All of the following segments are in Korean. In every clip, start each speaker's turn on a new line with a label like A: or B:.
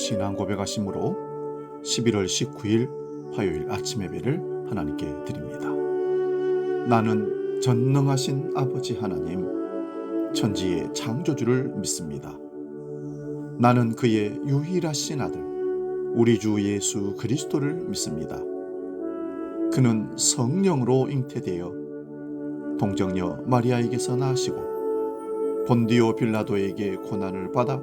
A: 신앙 고백하심으로 11월 19일 화요일 아침 예배를 하나님께 드립니다. 나는 전능하신 아버지 하나님, 천지의 창조주를 믿습니다. 나는 그의 유일하신 아들, 우리 주 예수 그리스도를 믿습니다. 그는 성령으로 잉태되어 동정녀 마리아에게서 나시고 본디오 빌라도에게 고난을 받아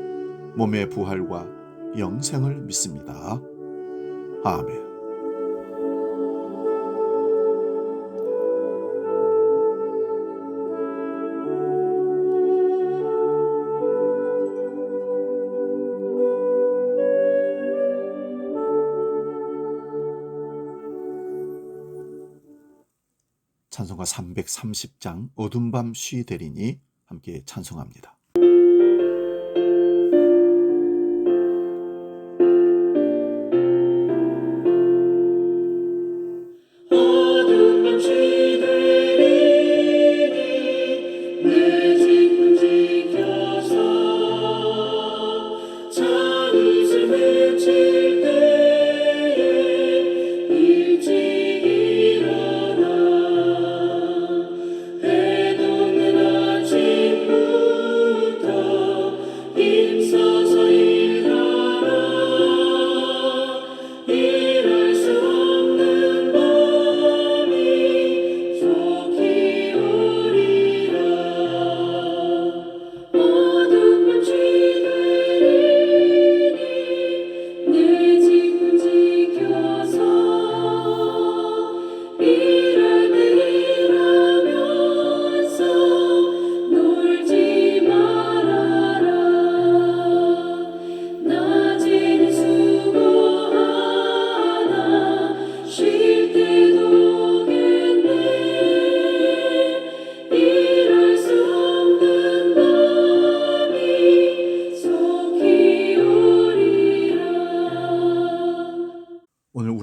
A: 몸의 부활과 영생을 믿습니다. 아멘. 찬송가 330장 어둠 밤 쉬 되리니 함께 찬송합니다.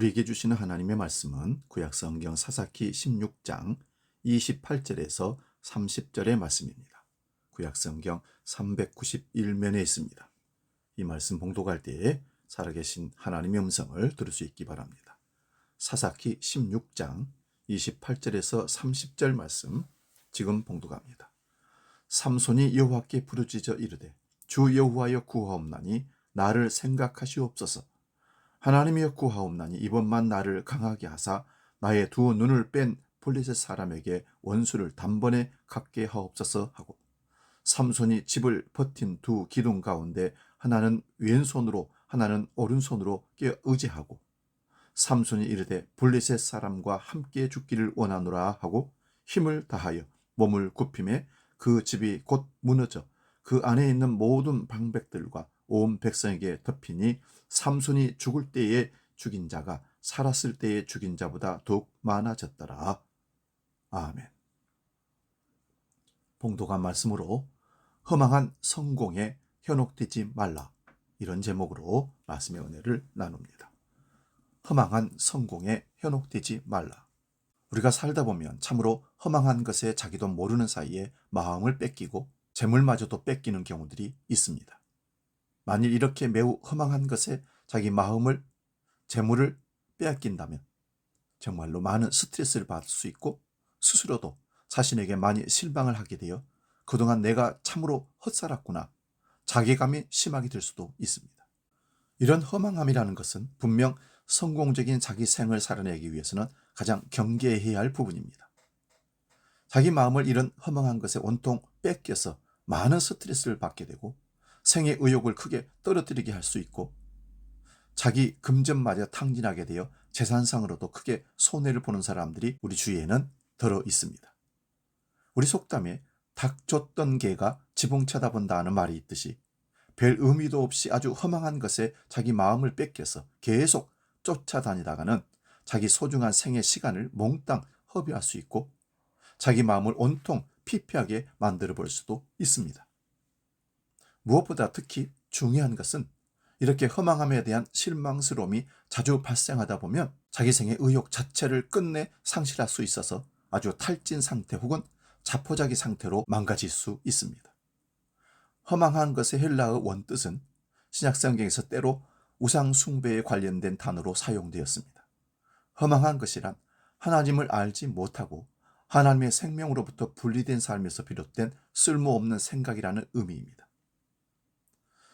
A: 우리에게 주시는 하나님의 말씀은 구약성경 사사기 16장 28절에서 30절의 말씀입니다. 구약성경 391면에 있습니다. 이 말씀 봉독할 때에 살아계신 하나님의 음성을 들을 수 있기 바랍니다. 사사기 16장 28절에서 30절 말씀 지금 봉독합니다. 삼손이 여호와께 부르짖어 이르되 주 여호와여 구하옵나니 나를 생각하시옵소서 하나님이여 구하옵나니 이번만 나를 강하게 하사 나의 두 눈을 뺀 블레셋 사람에게 원수를 단번에 갚게 하옵소서 하고 삼손이 집을 버틴 두 기둥 가운데 하나는 왼손으로 하나는 오른손으로 끼어 의지하고 삼손이 이르되 블레셋 사람과 함께 죽기를 원하노라 하고 힘을 다하여 몸을 굽힘에 그 집이 곧 무너져 그 안에 있는 모든 방백들과 온 백성에게 덮이니 삼손이 죽을 때에 죽인 자가 살았을 때에 죽인 자보다 더욱 많아졌더라. 아멘. 봉독한 말씀으로 허망한 성공에 현혹되지 말라. 이런 제목으로 말씀의 은혜를 나눕니다. 허망한 성공에 현혹되지 말라. 우리가 살다 보면 참으로 허망한 것에 자기도 모르는 사이에 마음을 뺏기고 재물마저도 뺏기는 경우들이 있습니다. 만일 이렇게 매우 허망한 것에 자기 마음을 재물을 빼앗긴다면 정말로 많은 스트레스를 받을 수 있고 스스로도 자신에게 많이 실망을 하게 되어 그동안 내가 참으로 헛살았구나 자괴감이 심하게 될 수도 있습니다. 이런 허망함이라는 것은 분명 성공적인 자기 생을 살아내기 위해서는 가장 경계해야 할 부분입니다. 자기 마음을 이런 허망한 것에 온통 뺏겨서 많은 스트레스를 받게 되고 생의 의욕을 크게 떨어뜨리게 할 수 있고 자기 금전마저 탕진하게 되어 재산상으로도 크게 손해를 보는 사람들이 우리 주위에는 들어 있습니다. 우리 속담에 닭 줬던 개가 지붕 쳐다본다는 말이 있듯이 별 의미도 없이 아주 허망한 것에 자기 마음을 뺏겨서 계속 쫓아다니다가는 자기 소중한 생의 시간을 몽땅 허비할 수 있고 자기 마음을 온통 피폐하게 만들어 볼 수도 있습니다. 무엇보다 특히 중요한 것은 이렇게 허망함에 대한 실망스러움이 자주 발생하다 보면 자기 생의 의욕 자체를 끝내 상실할 수 있어서 아주 탈진 상태 혹은 자포자기 상태로 망가질 수 있습니다. 허망한 것의 헬라어 원뜻은 신약성경에서 때로 우상 숭배에 관련된 단어로 사용되었습니다. 허망한 것이란 하나님을 알지 못하고 하나님의 생명으로부터 분리된 삶에서 비롯된 쓸모없는 생각이라는 의미입니다.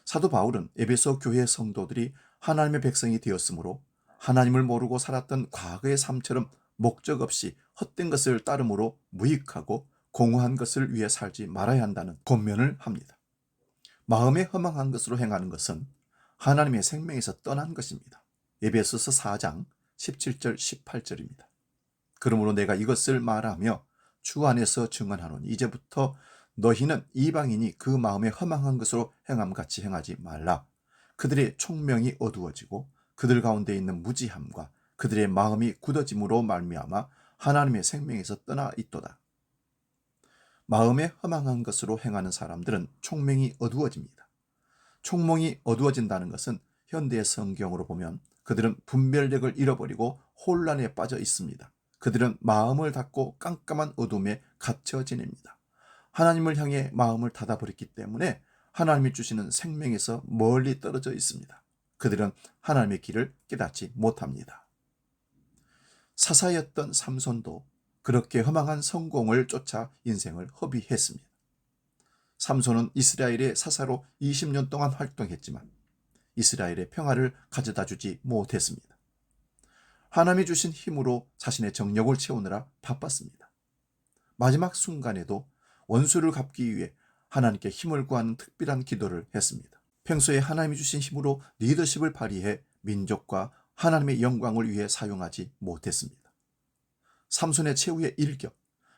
A: 사도 바울은 에베소 교회 성도들이 하나님의 백성이 되었으므로 하나님을 모르고 살았던 과거의 삶처럼 목적 없이 헛된 것을 따름으로 무익하고 공허한 것을 위해 살지 말아야 한다는 권면을 합니다. 마음에 허망한 것으로 행하는 것은 하나님의 생명에서 떠난 것입니다. 에베소서 4장 17절 18절입니다. 그러므로 내가 이것을 말하며 주 안에서 증언하노니 이제부터 너희는 이방인이 그 마음에 허망한 것으로 행함 같이 행하지 말라. 그들의 총명이 어두워지고 그들 가운데 있는 무지함과 그들의 마음이 굳어짐으로 말미암아 하나님의 생명에서 떠나 있도다. 마음에 허망한 것으로 행하는 사람들은 총명이 어두워집니다. 총명이 어두워진다는 것은 현대의 성경으로 보면 그들은 분별력을 잃어버리고 혼란에 빠져 있습니다. 그들은 마음을 닫고 깜깜한 어둠에 갇혀 지냅니다. 하나님을 향해 마음을 닫아버렸기 때문에 하나님이 주시는 생명에서 멀리 떨어져 있습니다. 그들은 하나님의 길을 깨닫지 못합니다. 사사였던 삼손도 그렇게 허망한 성공을 쫓아 인생을 허비했습니다. 삼손은 이스라엘의 사사로 20년 동안 활동했지만 이스라엘의 평화를 가져다 주지 못했습니다. 하나님이 주신 힘으로 자신의 정력을 채우느라 바빴습니다. 마지막 순간에도 원수를 갚기 위해 하나님께 힘을 구하는 특별한 기도를 했습니다. 평소에 하나님이 주신 힘으로 리더십을 발휘해 민족과 하나님의 영광을 위해 사용하지 못했습니다. 삼손의 최후의 일격,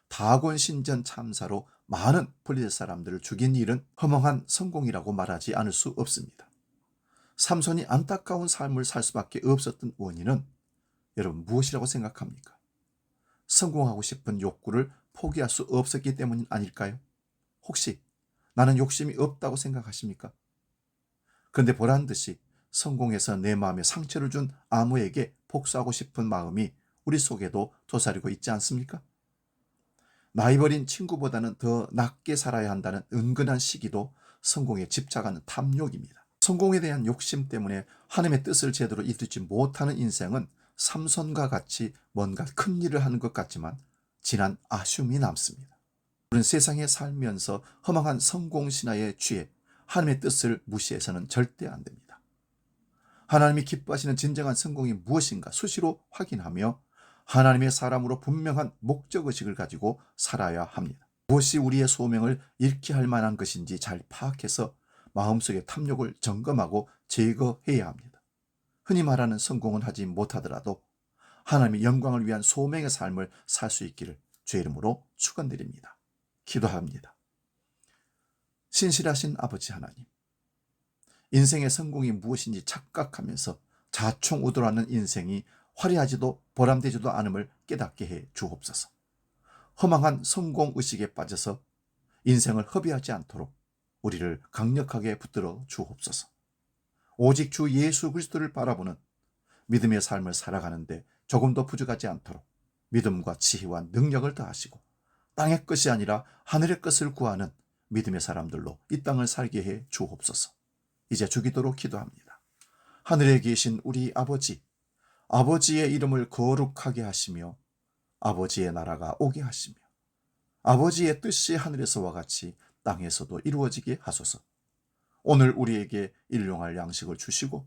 A: 다곤 신전 참사로 많은 블리셋 사람들을 죽인 일은 허망한 성공이라고 말하지 않을 수 없습니다. 삼손이 안타까운 삶을 살 수밖에 없었던 원인은 여러분 무엇이라고 생각합니까? 성공하고 싶은 욕구를 포기할 수 없었기 때문 아닐까요? 혹시 나는 욕심이 없다고 생각하십니까? 그런데 보란 듯이 성공해서 내 마음에 상처를 준 아무에게 복수하고 싶은 마음이 우리 속에도 도사리고 있지 않습니까? 나이 버린 친구보다는 더 낫게 살아야 한다는 은근한 시기도 성공에 집착하는 탐욕입니다. 성공에 대한 욕심 때문에 하나님의 뜻을 제대로 이루지 못하는 인생은 삼손과 같이 뭔가 큰 일을 하는 것 같지만 진한 아쉬움이 남습니다. 우리는 세상에 살면서 허망한 성공 신화에 취해 하나님의 뜻을 무시해서는 절대 안 됩니다. 하나님이 기뻐하시는 진정한 성공이 무엇인가 수시로 확인하며 하나님의 사람으로 분명한 목적의식을 가지고 살아야 합니다. 무엇이 우리의 소명을 잃게 할 만한 것인지 잘 파악해서 마음속의 탐욕을 점검하고 제거해야 합니다. 흔히 말하는 성공은 하지 못하더라도 하나님의 영광을 위한 소명의 삶을 살 수 있기를 주의 이름으로 축원드립니다. 기도합니다. 신실하신 아버지 하나님, 인생의 성공이 무엇인지 착각하면서 자충우돌하는 인생이 화려하지도 보람되지도 않음을 깨닫게 해 주옵소서. 허망한 성공 의식에 빠져서 인생을 허비하지 않도록 우리를 강력하게 붙들어 주옵소서. 오직 주 예수 그리스도를 바라보는 믿음의 삶을 살아가는데 조금도 부족하지 않도록 믿음과 지혜와 능력을 더하시고 땅의 것이 아니라 하늘의 것을 구하는 믿음의 사람들로 이 땅을 살게 해 주옵소서. 이제 주기도록 기도합니다. 하늘에 계신 우리 아버지, 아버지의 이름을 거룩하게 하시며 아버지의 나라가 오게 하시며 아버지의 뜻이 하늘에서와 같이 땅에서도 이루어지게 하소서. 오늘 우리에게 일용할 양식을 주시고